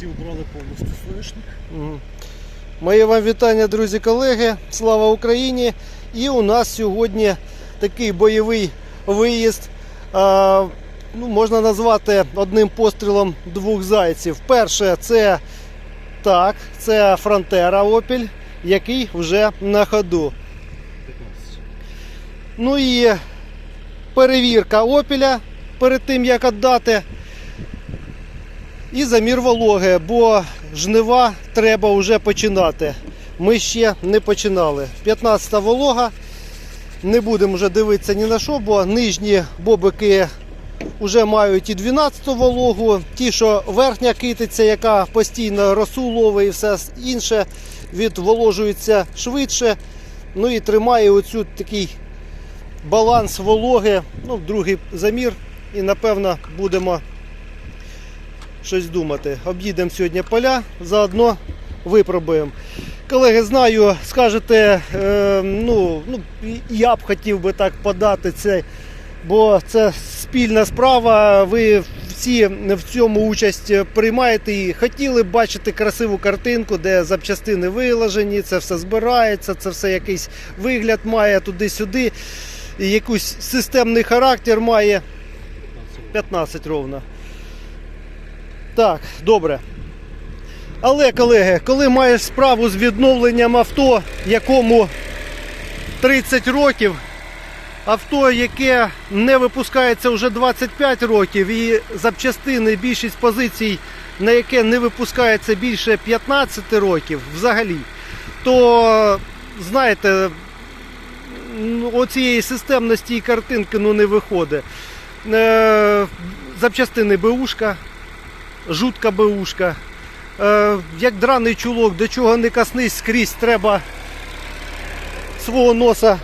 Ці убрали повністю соняшник. Мої вам вітання, друзі, колеги. Слава Україні! І у нас сьогодні такий бойовий виїзд. А, ну, можна назвати одним пострілом двох зайців. Перше, це так, це Фронтера Опіль, який вже на ходу. 15. Ну і перевірка опіля перед тим, як віддати. І замір вологи, бо жнива треба вже починати. Ми ще не починали. 15-та волога. Не будемо вже дивитися ні на що, бо нижні бобики вже мають і 12-ту вологу. Ті, що верхня китиця, яка постійно росу ловить і все інше, відволожується швидше. Ну і тримає оцю такий баланс вологи, ну, другий замір, і напевно будемо щось думати. Об'їдемо сьогодні поля, заодно випробуємо. Колеги, знаю, скажете, е, ну, ну, я б хотів би так подати це, бо це спільна справа. Ви всі в цьому участь приймаєте і хотіли б бачити красиву картинку, де запчастини виложені, це все збирається, це все якийсь вигляд має туди-сюди, якийсь системний характер має. 15 ровно. Так, добре. Але, колеги, коли маєш справу з відновленням авто, якому 30 років, авто, яке не випускається вже 25 років, і запчастини, більшість позицій, на яке не випускається більше 15 років взагалі, то знаєте, ну, оцієї системності і картинки ну, не виходить. Е, запчастини БУшка, жутка БУшка. Е, як драний чулок, до чого не коснись, скрізь треба свого носа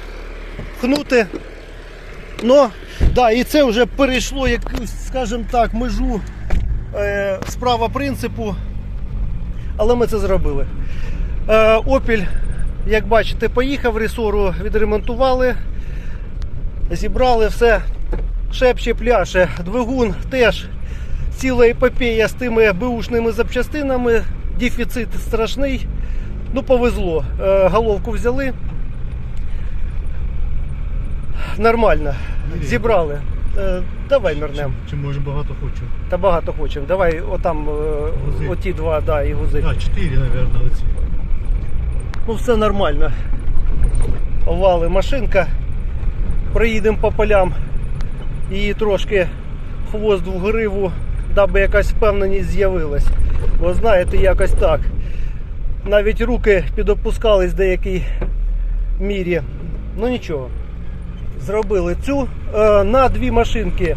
хнути. Ну, да, і це вже перейшло якусь, скажімо так, межу е, справа принципу. Але ми це зробили. Е, Опіль, як бачите, поїхав, ресору відремонтували, зібрали все шепче пляше. Двигун теж ціла епопея з тими беушними запчастинами. Дефіцит страшний. Ну, повезло. Е, Головку взяли. Нормально. Зібрали. Е, Давай мірнем. Чи може багато хочу? Та багато хочемо. Давай отам е, Гузи. оті два, да, і гузи. Так, 4, мабуть, оці. Ну все нормально. Овали машинка. Проїдемо по полям і трошки хвост в гриву, даби якась впевненість з'явилась. Бо знаєте, якось так. Навіть руки підопускались в деякій мірі. Ну нічого. Зробили цю. Е, На дві машинки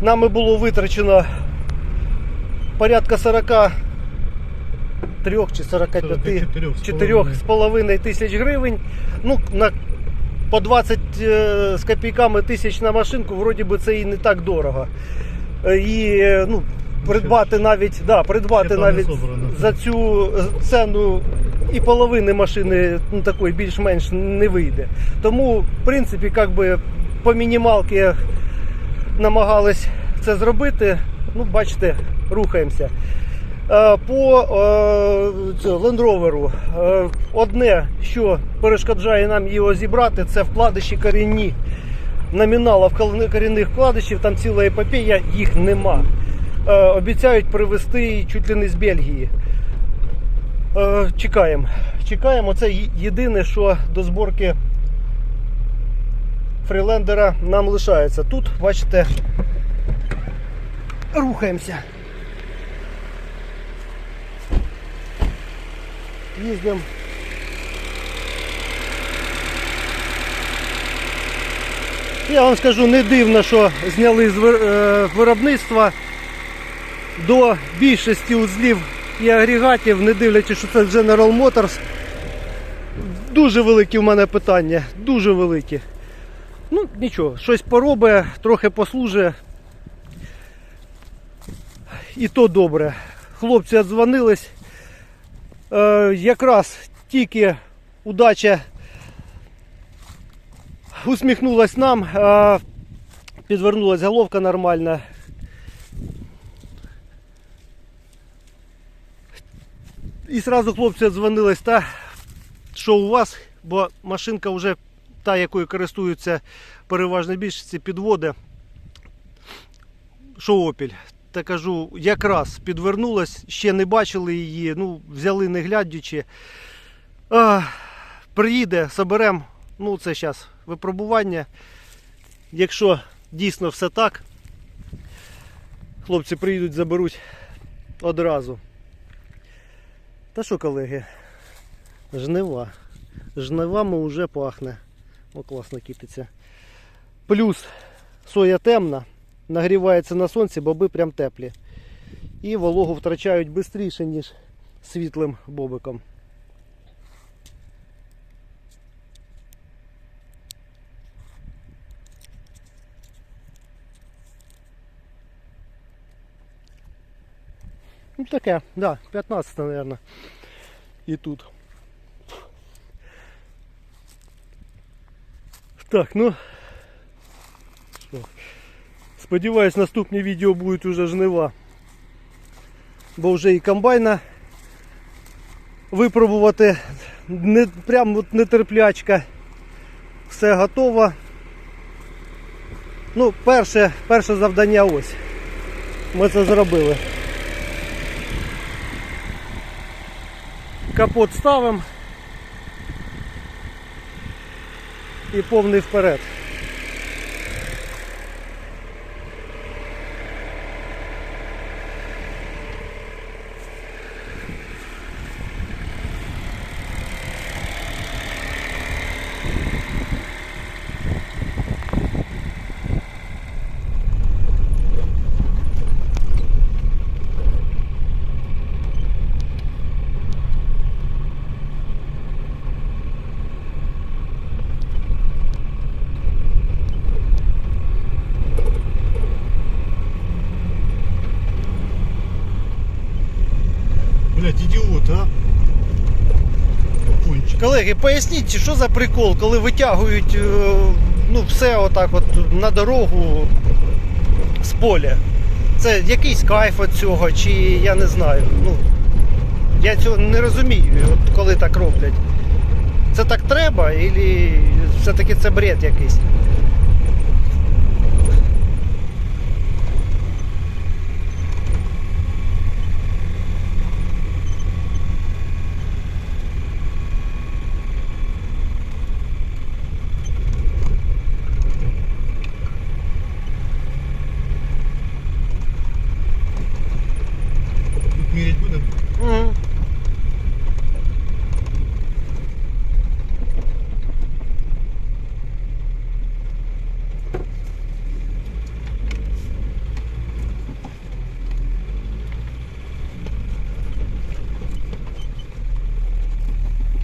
нами було витрачено порядка 43 чи 45 44 з 4 з половиною тисяч гривень. Ну, на, по 20 е, з копійками тисяч на машинку, вроді би це і не так дорого. Е, І е, ну, придбати навіть, да, придбати Ще навіть собрано. за цю е, ціну і половини машини ну, такої більш-менш не вийде. Тому, в принципі, як би по мінімалки намагались це зробити. Ну, бачите, рухаємося. Е, По е, цьому, Land Rover, е, одне, що перешкоджає нам його зібрати, це вкладиші корінні. Номінала вкл- корінних вкладишів, там ціла епопея, їх нема. Е, Обіцяють привезти чуть ли не з Бельгії. Е, Чекаємо. Чекаємо. Це єдине, що до зборки фрілендера нам лишається. Тут, бачите, рухаємося. Їздимо. Я вам скажу, не дивно, що зняли з е, виробництва до більшості узлів і агрегатів, не дивлячись, що це General Motors. Дуже великі в мене питання, дуже великі. Ну, нічого, щось поробить, трохи послужить. І то добре. Хлопці дзвонились. Е, якраз тільки удача усміхнулась нам, підвернулась головка нормальна. І одразу хлопці дзвонились, та що у вас, бо машинка вже та, якою користуються переважно більшості підводи. Що Опіль? Та кажу, якраз підвернулась, ще не бачили її, ну, взяли не глядячи. А, приїде, соберемо. Ну, це зараз випробування. Якщо дійсно все так, хлопці приїдуть, заберуть одразу. Та що, колеги? Жнива. Жнивами вже пахне. О, класно кититься. Плюс соя темна, нагрівається на сонці, боби прям теплі. І вологу втрачають швидше, ніж світлим бобиком. Ну таке, да, 15, наверное. І тут. Так, ну. Що? Сподіваюсь, наступні відео будуть уже жнива. Бо вже і комбайна випробувати не, прям от нетерплячка. Все готово. Ну, перше, перше завдання ось. Ми це зробили. Капот ставимо і повний вперед. Колеги, поясніть, що за прикол, коли витягують е, ну, все отак от на дорогу з поля. Це якийсь кайф від цього, чи я не знаю. Ну, я цього не розумію, от коли так роблять. Це так треба, або все-таки це бред якийсь. Тут мірять будемо? Мгм.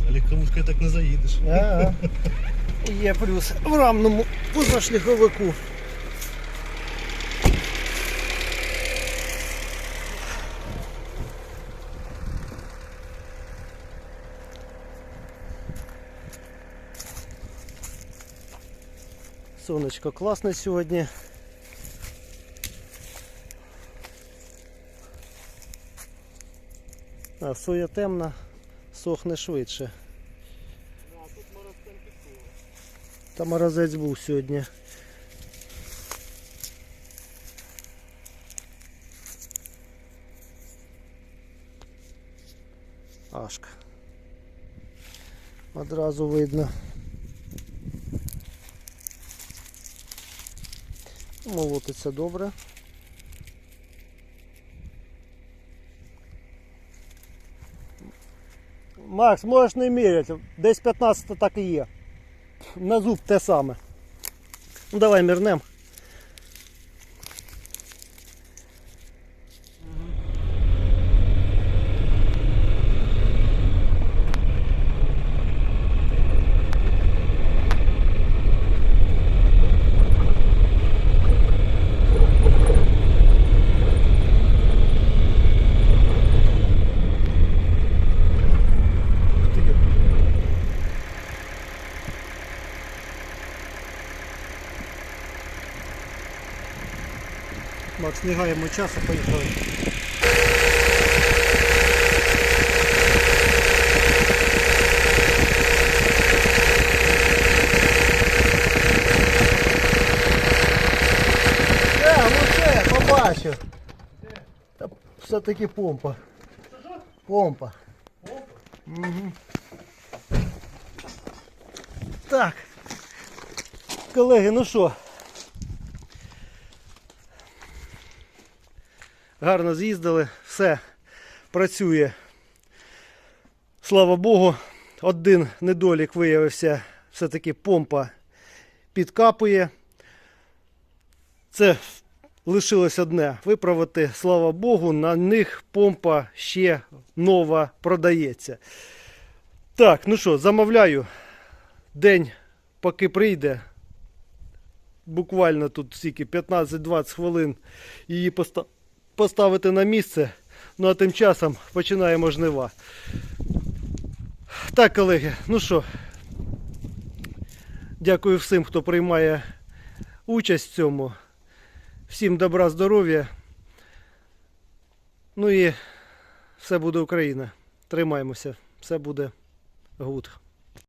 А легковушкою так не заїдеш. Ага. Є плюс в рамному позашляховику. Сонечко класне сьогодні. А соя темна, сохне швидше. Та морозець був сьогодні. Ашка. Одразу видно. Молотиться добре. Макс, можеш не міряти, десь 15 так і є. На зуб те саме. Ну давай мірнем. Макс, не гаємо часу, поїхали. Е, ну це, побачив. Та все-таки помпа. Помпа. Угу. Так. Колеги, ну що? Гарно з'їздили, все працює. Слава Богу, один недолік виявився, все-таки помпа підкапує. Це лишилось одне виправити, слава Богу, на них помпа ще нова продається. Так, ну що, замовляю. День, поки прийде. Буквально тут стільки 15-20 хвилин її поста- поставити на місце. Ну а тим часом починаємо жнива. Так, колеги, ну що, дякую всім, хто приймає участь в цьому. Всім добра, здоров'я. Ну і все буде Україна. Тримаємося. Все буде гуд.